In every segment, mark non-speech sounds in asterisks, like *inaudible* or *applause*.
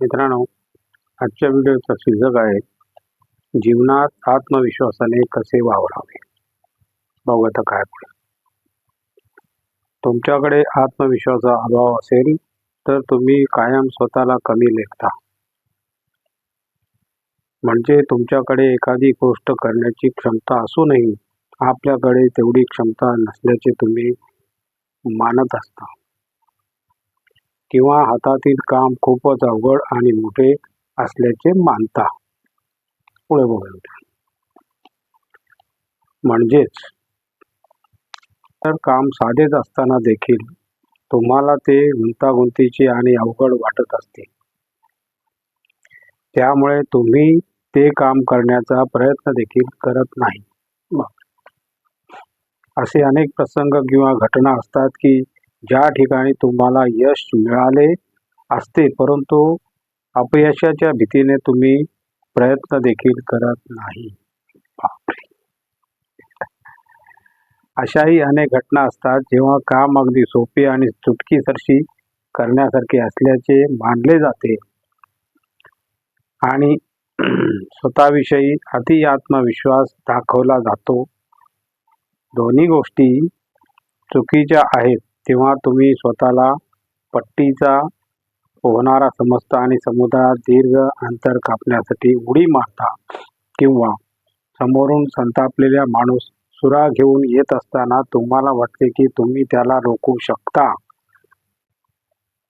मित्रांनो आजच्या व्हिडिओचा शीर्षक आहे जीवनात आत्मविश्वासाने कसे वावरावे? बघू आता काय पुढे. तुमच्याकडे आत्मविश्वासाचा अभाव असेल तर तुम्ही कायम स्वतःला कमी लेखता. म्हणजे तुमच्याकडे एखादी गोष्ट करण्याची क्षमता असूनही आपल्याकडे तेवढी क्षमता नसल्याचे तुम्ही मानत असता. किंवा हातातील काम खूपच अवघड आणि मोठे असल्याचे मानता. पुढे बघूया. म्हणजेच तर काम साधेच असताना देखील तुम्हाला ते गुंतागुंतीचे आणि अवघड वाटत असते. त्यामुळे तुम्ही ते काम करण्याचा प्रयत्न देखील करत नाही. असे अनेक प्रसंग किंवा घटना असतात की ज्या ठिकाणी तुम्हाला यश मिळाले असते परंतु अपयशाच्या भीतीने तुम्ही प्रयत्न देखील करत नाही. अशाही अनेक घटना असतात जेव्हा काम अगदी सोपे आणि चुटकीसरशी करण्यासारखे असल्याचे मानले जाते. आणि स्वतःविषयी अति आत्मविश्वास दाखवला जातो. दोन्ही गोष्टी चुकीच्या आहेत. तेव्हा तुम्ही स्वतःला पट्टीचा पोहणारा समजता आणि समुद्रात दीर्घ अंतर कापण्यासाठी उडी मारता किंवा समोरून संतापलेला माणूस सुरा घेऊन येत असताना तुम्हाला वाटते की तुम्ही त्याला रोखू शकता.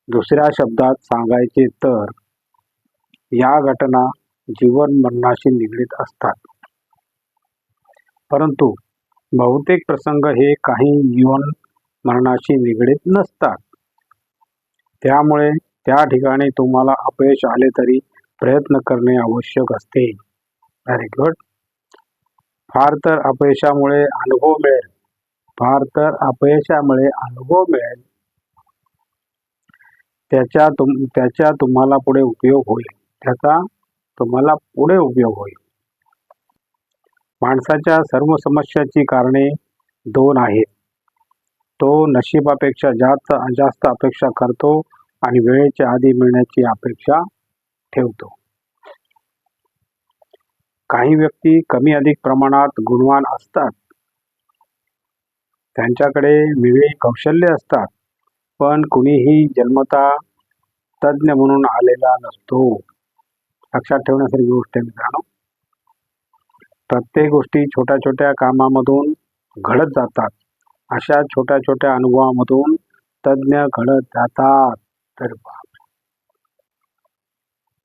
दुसऱ्या शब्दात सांगायचे तर या घटना जीवन मरणाशी निगडीत असतात. परंतु बहुतेक प्रसंग हे काही जीवन मरणाशी निगडीत नसतात. त्यामुळे त्या ठिकाणी तुम्हाला अपयश आले तरी प्रयत्न करणे आवश्यक असते. व्हेरी गुड फार तर अपयशामुळे अनुभव मिळेल. फार तर अपयशामुळे अनुभव मिळेल. त्याच्या तुम त्याचा तुम्हाला पुढे उपयोग होईल. त्याचा तुम्हाला पुढे उपयोग होईल. माणसाच्या सर्व समस्याची कारणे दोन आहेत. तो नशिबापेक्षा जास्त जास्त अपेक्षा करतो आणि वेळेच्या आधी मिळण्याची अपेक्षा ठेवतो. काही व्यक्ती कमी अधिक प्रमाणात गुणवान असतात. त्यांच्याकडे वेगळी कौशल्य असतात पण कुणीही जन्मता तज्ज्ञ म्हणून आलेला नसतो. लक्षात ठेवण्यासारखी गोष्ट आहे मित्रांनो. प्रत्येक गोष्टी छोट्या छोट्या कामामधून घडत जातात. अशा छोट्या छोट्या अनुभवामधून तज्ज्ञ घडत जातात. तर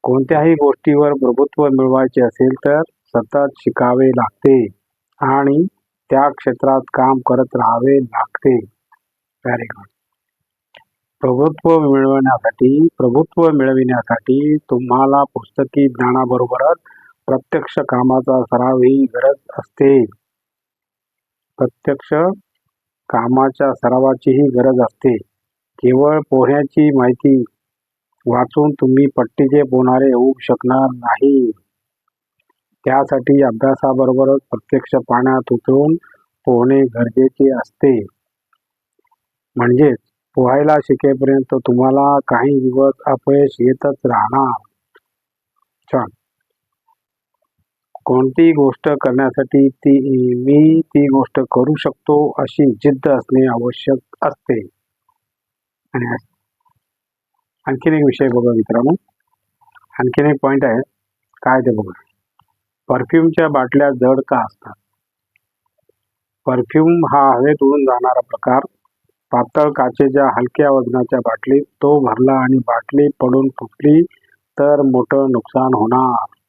कोणत्याही गोष्टीवर प्रभुत्व मिळवायचे असेल तर सतत शिकावे लागते आणि त्या क्षेत्रात काम करत राहावे लागते. Very good. प्रभुत्व मिळवण्यासाठी प्रभुत्व मिळविण्यासाठी तुम्हाला पुस्तकी ज्ञानाबरोबरच प्रत्यक्ष कामाचा सराव ही गरज असते. प्रत्यक्ष कामाच्या सरावाचीही गरज असते. केवळ पोहण्याची माहिती वाचून तुम्ही पट्टीचे पोहणारे होऊ शकणार नाही. त्यासाठी अभ्यासाबरोबरच प्रत्यक्ष पाण्यात उतरून पोहणे गरजेचे असते. म्हणजेच पोहायला शिकेपर्यंत तुम्हाला काही दिवस अपयश येतच राहणार. छान. कोणती गोष्ट करण्यासाठी ती मी ती गोष्ट करू शकतो अशी जिद्द असणे आवश्यक असते. आणि आणखीन एक विषय बघा मित्रांनो. आणखीन एक पॉईंट आहे. काय ते बघा परफ्यूमच्या बाटल्या जड का असतात? परफ्यूम हा हवेत उडून जाणारा प्रकार. पातळ काचेच्या हलक्या वजनाच्या बाटलीत तो भरला आणि बाटली पडून फुटली तर मोठं नुकसान होणार.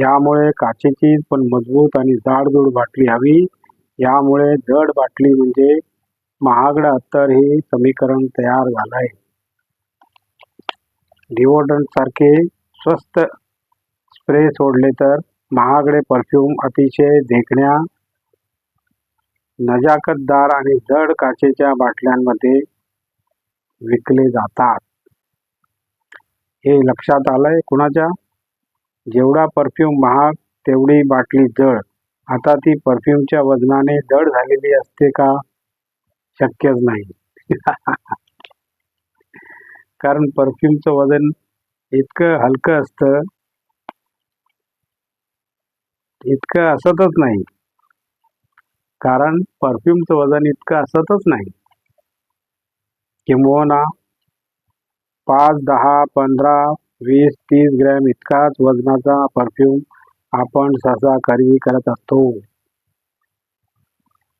यामुळे काचेची पण मजबूत आणि जाडजूड बाटली हवी. यामुळे जड बाटली म्हणजे महागड अत्तर हे समीकरण तयार झालंय. डिओड्रंट सारखे स्वस्त स्प्रे सोडले तर महागडे परफ्यूम अतिशय देखण्या नजाकतदार आणि जड काचेच्या बाटल्यांमध्ये विकले जातात. हे लक्षात आलंय कुणाच्या? जेवढा परफ्यूम महाग तेवढी बाटली जड. आता ती परफ्यूमच्या वजनाने जड झालेली असते का? शक्यच नाही. *laughs* कारण परफ्यूमचं वजन इतकं हलकं असतं. इतकं असतच नाही. कारण परफ्यूमचं वजन इतकं असतच नाही. किंबहुना पाच दहा पंधरा वीस तीस ग्रॅम इतकाच वजनाचा परफ्यूम आपण सहसा खरेदी करत असतो.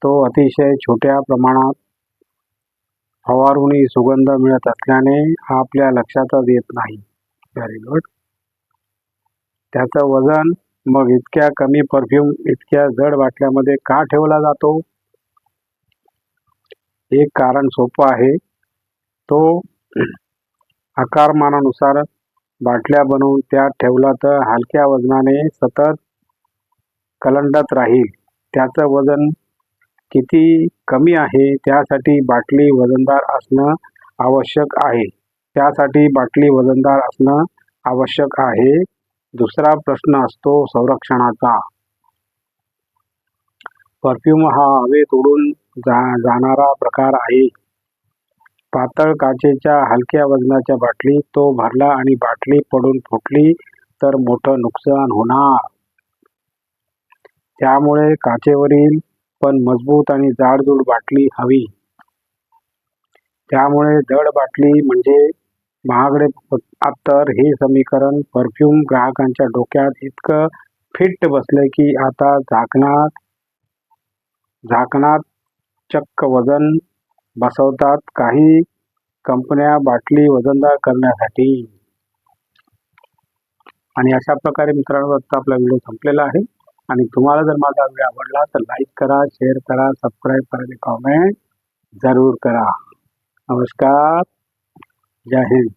तो अतिशय छोट्या प्रमाणात फवारूनही सुगंध मिळत असल्याने आपल्या लक्षातच येत नाही. व्हेरी गुड त्याचं वजन मग इतक्या कमी परफ्यूम इतक्या जड बाटल्यामध्ये का ठेवला जातो? एक कारण सोपं आहे. तो आकारमानानुसार बाटल्या बनवून त्यात ठेवला तर हलक्या वजनाने सतत कलंडत राहील. त्याचं वजन किती कमी आहे त्यासाठी बाटली वजनदार असणं आवश्यक आहे. त्यासाठी बाटली वजनदार असणं आवश्यक आहे. दुसरा प्रश्न असतो संरक्षणाचा. परफ्यूम हा हवेत उडून जा जाणारा प्रकार आहे. पातळ काचेच्या हलक्या वजनाच्या बाटली तो भरला आणि बाटली पडून फुटली तर मोठं नुकसान होणार. त्यामुळे काचेवरील पण मजबूत आणि जाडजूड बाटली हवी. त्यामुळे जड बाटली म्हणजे महागडे अत्तर हे समीकरण परफ्यूम ग्राहकांच्या डोक्यात इतकं फिट बसले की आता झाकणात झाकणात चक्क वजन बसवतात. काही कंपन्या बाटली वजनदार करण्यासाठी. आणि अशा प्रकारे मित्रांनो आता आपला व्हिडिओ संपलेला आहे. आणि तुम्हाला जर माझा व्हिडिओ आवडला तर लाईक करा शेअर करा सबस्क्राईब करा आणि कॉमेंट जरूर करा. नमस्कार. जय हिंद.